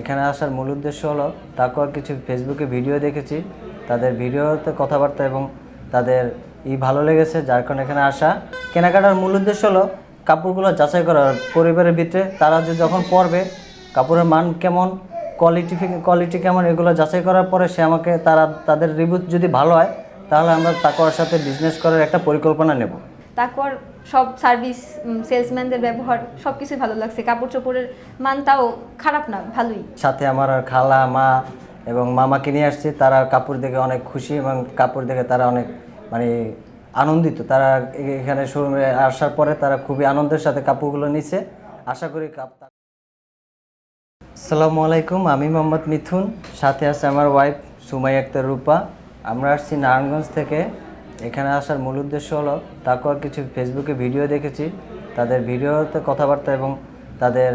এখানে আসার মূল উদ্দেশ্য হলো, তারপর কিছু ফেসবুকে ভিডিও দেখেছি। তাদের ভিডিওতে কথাবার্তা এবং তাদের ই ভালো লেগেছে, যার কারণে এখানে আসা। কেনাকাটার মূল উদ্দেশ্য হলো, কাপড়গুলো যাচাই করা পরিবারের ভিতরে। তারা যে যখন পরবে, কাপড়ের মান কেমন কোয়ালিটি কোয়ালিটি কেমন, এগুলো যাচাই করার পরে সে আমাকে তারা তাদের রিভিউ যদি ভালো হয়, তাহলে আমরা তাকওয়ার সাথে বিজনেস করার একটা পরিকল্পনা নেব। তারপর সব সার্ভিস সেলসম্যানদের ব্যবহার সব কিছুই ভালো লাগছে। কাপড় চোপড়ের মান তাও খারাপ না, ভালোই। সাথে আমার খালা, মা এবং মামাকে নিয়ে আসছি। তারা কাপড় দেখে অনেক খুশি এবং কাপড় দেখে তারা অনেক মানে আনন্দিত। তারা এখানে শোরুমে আসার পরে তারা খুবই আনন্দের সাথে কাপড়গুলো নিছে। আশা করি কাপ, আসসালামু আলাইকুম, আমি মোহাম্মদ মিথুন। সাথে আছে আমার ওয়াইফ সুমাই আক্তার রূপা। আমরা আসছি নারায়ণগঞ্জ থেকে এখানে আসার মূল উদ্দেশ্য হলো, তারপর কিছু ফেসবুকে ভিডিও দেখেছি। তাদের ভিডিওতে কথাবার্তা এবং তাদের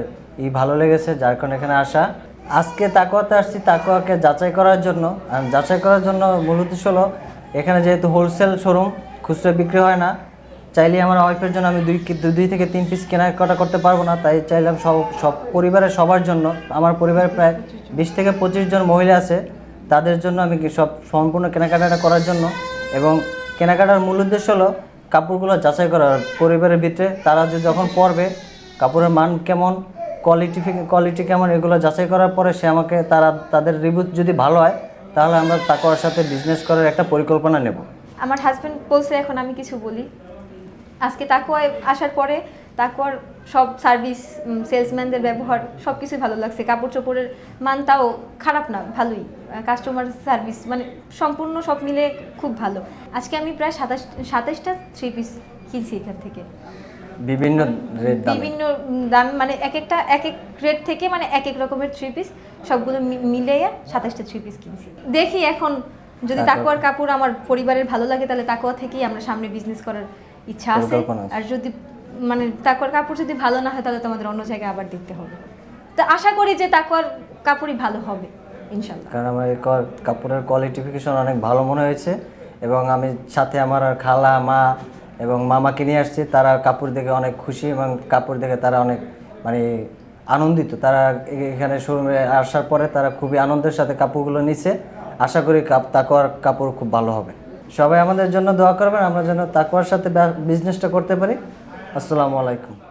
ই ভালো লেগেছে, যার কারণে এখানে আসা। আজকে তাকুয়াতে আসছি তাকুয়াকে যাচাই করার জন্য। আর যাচাই করার জন্য মূল উদ্দেশ্য হলো, এখানে যেহেতু হোলসেল শোরুম খুচরো বিক্রি হয় না চাইলে আমার ওয়াইফের জন্য আমি দুই দুই থেকে তিন পিস কেনাকাটা করতে পারব না। তাই চাইলাম সব সব পরিবারের সবার জন্য, আমার পরিবারে প্রায় বিশ থেকে পঁচিশ জন মহিলা আছে, তাদের জন্য আমি সব সম্পূর্ণ কেনাকাটাটা করার জন্য। এবং কেনাকাটার মূল উদ্দেশ্য হলো কাপড়গুলো যাচাই করা। পরিবারের ভিতরে তারা যে যখন পরবে, কাপড়ের মান কেমন কোয়ালিটি কোয়ালিটি কেমন, এগুলো যাচাই করার পরে সে আমাকে তারা তাদের রিভিউ যদি ভালো হয়, তাহলে আমরা তাকওয়ার সাথে বিজনেস করার একটা পরিকল্পনা নেব। আমার হাজব্যান্ড বলছে, এখন আমি কিছু বলি। আজকে তাকুয়ায় আসার পরে তাকুয়ার সব সার্ভিস সেলসম্যানদের ব্যবহার সব কিছুই ভালো লাগছে। কাপড় চোপড়ের মানটাও খারাপ না ভালোই। কাস্টমার সার্ভিস মানে সম্পূর্ণ সব মিলে খুব ভালো। আজকে আমি প্রায় সাতাশ সাতাশটা থ্রি পিস কিনছি এখান থেকে। বিভিন্ন রেট বিভিন্ন দাম মানে এক একটা এক এক রেট থেকে মানে এক এক রকমের থ্রি পিস সবগুলো মিলিয়ে সাতাশটা থ্রি পিস কিনছি। দেখি এখন যদি তাকুয়ার কাপড় আমার পরিবারের ভালো লাগে তাহলে তাকুয়া থেকেই আমরা সামনে বিজনেস করার ইচ্ছা আছে। আর যদি মানে তাকুয়ার কাপড় যদি ভালো না হয়, তাহলে তোমাদের অন্য জায়গায় আবার দেখতে হবে। তো আশা করি যে তাকুয়ার কাপড়ই ভালো হবে ইনশাল্লাহ কারণ আমার এই কাপড়ের কোয়ালিটিফিকেশন অনেক ভালো মনে হয়েছে এবং আমি সাথে আমার খালা, মা এবং মামাকে নিয়ে আসছি, তারা কাপড় দেখে অনেক খুশি এবং কাপড় দেখে তারা অনেক মানে আনন্দিত। তারা এখানে শোরুমে আসার পরে তারা খুবই আনন্দের সাথে কাপড়গুলো নিছে। আশা করি কাপ তাকওয়ার কাপড় খুব ভালো হবে। সবাই আমাদের জন্য দোয়া করবেন, আমরা যেন তাকওয়ার সাথে বিজনেসটা করতে পারি। আসসালামু আলাইকুম।